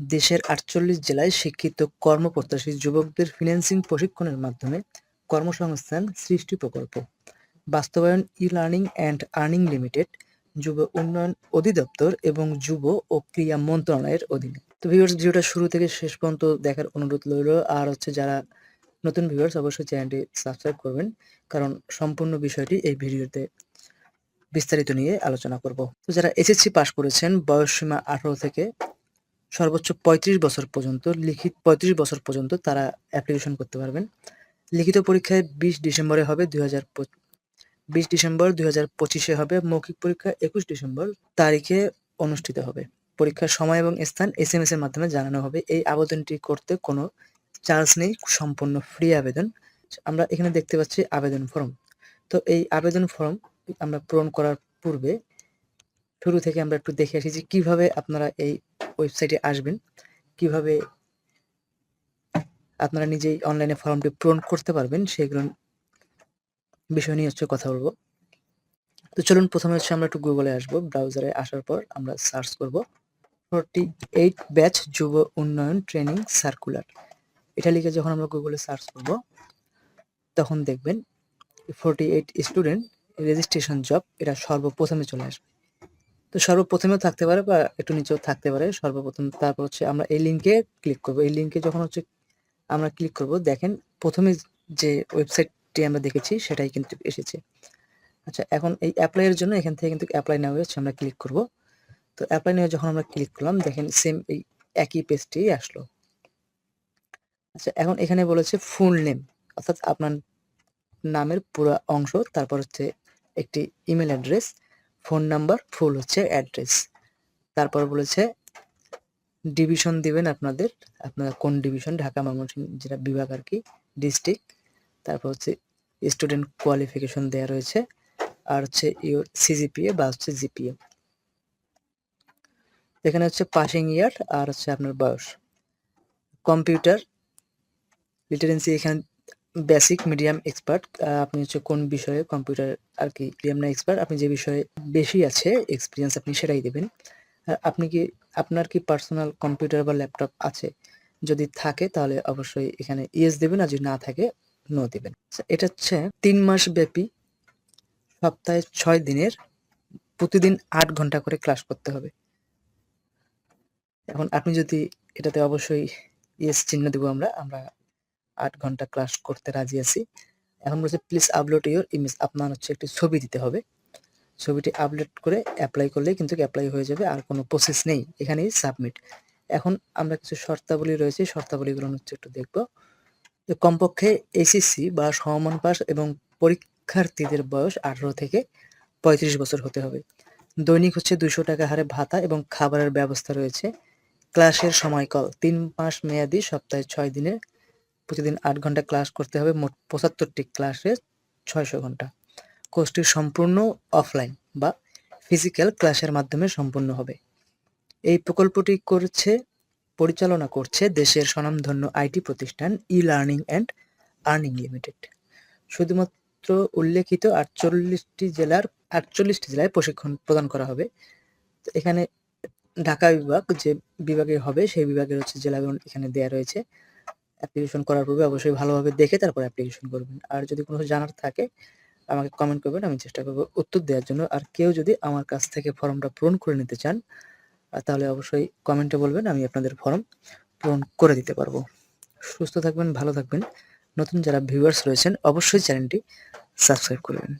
দেশের আটচল্লিশ জেলায় শিক্ষিত কর্মপ্রত্যাশী যুবকদের ফিন্যান্সিং প্রশিক্ষণের মাধ্যমে কর্মসংস্থান সৃষ্টি প্রকল্প। বাস্তবায়ন E learning and earning limited যুব উন্নয়ন অধিদপ্তর এবং যুব ও ক্রীড়া মন্ত্রণালয়ের অধীনে। তো ভিউয়ার্স ভিডিওটা শুরু থেকে শেষ পর্যন্ত দেখার অনুরোধ রইল। আর হচ্ছে যারা নতুন ভিউয়ার্স অবশ্যই চ্যানেলটি সাবস্ক্রাইব করবেন, কারণ সম্পূর্ণ বিষয়টি এই ভিডিওতে বিস্তারিত নিয়ে আলোচনা করব। তো যারা এসএসসি পাশ করেছেন, বয়স সীমা আঠারো থেকে সর্বোচ্চ পঁয়ত্রিশ বছর পর্যন্ত, লিখিত পঁয়ত্রিশ বছর পর্যন্ত তারা অ্যাপ্লিকেশন করতে পারবেন। লিখিত পরীক্ষায় বিশ ডিসেম্বরে হবে দুই হাজার বিশ ডিসেম্বর দুই হাজার পঁচিশে হবে মৌখিক পরীক্ষা, একুশ ডিসেম্বর তারিখে অনুষ্ঠিত হবে। পরীক্ষার সময় এবং স্থান এস এম এস এর মাধ্যমে জানানো হবে। এই আবেদনটি করতে কোনো চার্জ নেই, সম্পূর্ণ ফ্রি আবেদন। আমরা এখানে দেখতে পাচ্ছি আবেদন ফর্ম তো এই আবেদন ফর্ম আমরা পূরণ করার পূর্বে শুরু থেকে আমরা একটু দেখে আসি যে কীভাবে আপনারা এই ওয়েবসাইটে আসবেন। কীভাবে আপনারা নিজেই অনলাইনে ফর্মটি পূরণ করতে পারবেন, সেগুলো বিষয় নিয়ে হচ্ছে কথা বলব। তো চলুন, প্রথমে হচ্ছে আমরা একটু গুগলে আসব। ব্রাউজারে আসার পর আমরা সার্চ করব। ফোরটি এইট ব্যাচ যুব উন্নয়ন ট্রেনিং সার্কুলার এটা লিখে যখন আমরা গুগলে সার্চ করব, তখন দেখবেন forty eight student registration job এটা সর্বপ্রথমে চলে আসবে। তো সর্বপ্রথমেও থাকতে পারে বা একটু নিচেও থাকতে পারে সর্বপ্রথম। তারপর হচ্ছে আমরা এই লিঙ্কে ক্লিক করব। এই লিঙ্কে যখন হচ্ছে আমরা ক্লিক করব, দেখেন প্রথমে যে ওয়েবসাইটটি আমরা দেখেছি সেটাই কিন্তু এসেছে। আচ্ছা এখন এই অ্যাপ্লাইয়ের জন্য এখান থেকে কিন্তু অ্যাপ্লাই নেওয়া হয়েছে আমরা ক্লিক করব। তো অ্যাপ্লাই নেওয়া যখন আমরা ক্লিক করলাম, দেখেন সেম এই একই পেজটি আসলো। আচ্ছা এখন এখানে বলেছে ফুল নেম অর্থাৎ আপনার নামের পুরো অংশ, তারপর হচ্ছে একটি email address phone number, full হচ্ছে অ্যাড্রেস। তারপর বলেছে, ডিভিশন দিবেন আপনাদের, আপনারা কোন ডিভিশন? ঢাকা ময়মনসিংহ, যেটা বিভাগ আর কি, ডিস্ট্রিক্ট। তারপর হচ্ছে, স্টুডেন্ট কোয়ালিফিকেশন দেওয়া রয়েছে। আর হচ্ছে, ইউর সিজিপিএ বা হচ্ছে জিপিএ। এখানে হচ্ছে পাসিং ইয়ার আর হচ্ছে আপনার বয়স। কম্পিউটার লিটারেন্সি এখানে বেসিক মিডিয়াম এক্সপার্ট আপনি হচ্ছে কোন বিষয়ে কম্পিউটার আর কি মিডিয়াম না এক্সপার্ট আপনি যে বিষয়ে বেশি আছে এক্সপিরিয়েন্স আপনি সেটাই দেবেন। আপনি কি, আপনার কি পার্সোনাল কম্পিউটার বা ল্যাপটপ আছে? যদি থাকে তাহলে অবশ্যই এখানে ইয়েস দেবেন আর যদি না থাকে নো দেবেন। এটা হচ্ছে তিন মাস ব্যাপী সপ্তাহে ছয় দিনের, প্রতিদিন আট ঘণ্টা করে ক্লাস করতে হবে। এখন আপনি যদি এটাতে অবশ্যই ইয়েস চিহ্ন দেবো আমরা আমরা আট ঘণ্টা ক্লাস করতে রাজি আছি। এখন বলছে প্লিজ আপলোড ইউর ইমেজ আপনার হচ্ছে একটি ছবি দিতে হবে। ছবিটি আপলোড করে অ্যাপ্লাই করলে কিন্তু অ্যাপ্লাই হয়ে যাবে, আর কোনো প্রসেস নেই। এখানেই সাবমিট এখন আমরা কিছু শর্তাবলী রয়েছে শর্তাবলীগুলো হচ্ছে একটু দেখব। কমপক্ষে এসিসি বা সমমান পাস এবং পরীক্ষার্থীদের বয়স আঠারো থেকে পঁয়ত্রিশ বছর হতে হবে। দৈনিক হচ্ছে দুশো টাকা হারে ভাতা এবং খাবারের ব্যবস্থা রয়েছে। ক্লাসের সময়কাল তিন মাস মেয়াদি, সপ্তাহে ছয় দিনে প্রতিদিন আট ঘণ্টা ক্লাস করতে হবে, মোট পঁচাত্তরটি ক্লাসে ছয়শো ঘণ্টা। কোর্সটি সম্পূর্ণ অফলাইন বা ফিজিক্যাল ক্লাসের মাধ্যমে সম্পূর্ণ হবে। এই প্রকল্পটি করছে, পরিচালনা করছে দেশের স্বনামধন্য আইটি প্রতিষ্ঠান E learning and earning limited. শুধুমাত্র উল্লেখিত আটচল্লিশটি জেলার, আটচল্লিশটি জেলায় প্রশিক্ষণ প্রদান করা হবে। এখানে ঢাকা বিভাগ যে বিভাগে হবে, সেই বিভাগের হচ্ছে জেলাগুলো এখানে দেওয়া রয়েছে। অ্যাপ্লিকেশন করার পূর্বে অবশ্যই ভালোভাবে দেখে তারপর অ্যাপ্লিকেশন করবেন। আর যদি কোনো জানার থাকে, আমাকে কমেন্ট করবেন, আমি চেষ্টা করব উত্তর দেওয়ার জন্য। আর কেউ যদি আমার কাছ থেকে ফর্মটা পূরণ করে নিতে চান তাহলে অবশ্যই কমেন্টে বলবেন, আমি আপনাদের ফর্ম পূরণ করে দিতে পারব। সুস্থ থাকবেন, ভালো থাকবেন। নতুন যারা ভিউয়ার্স রয়েছেন, অবশ্যই চ্যানেলটি সাবস্ক্রাইব করবেন।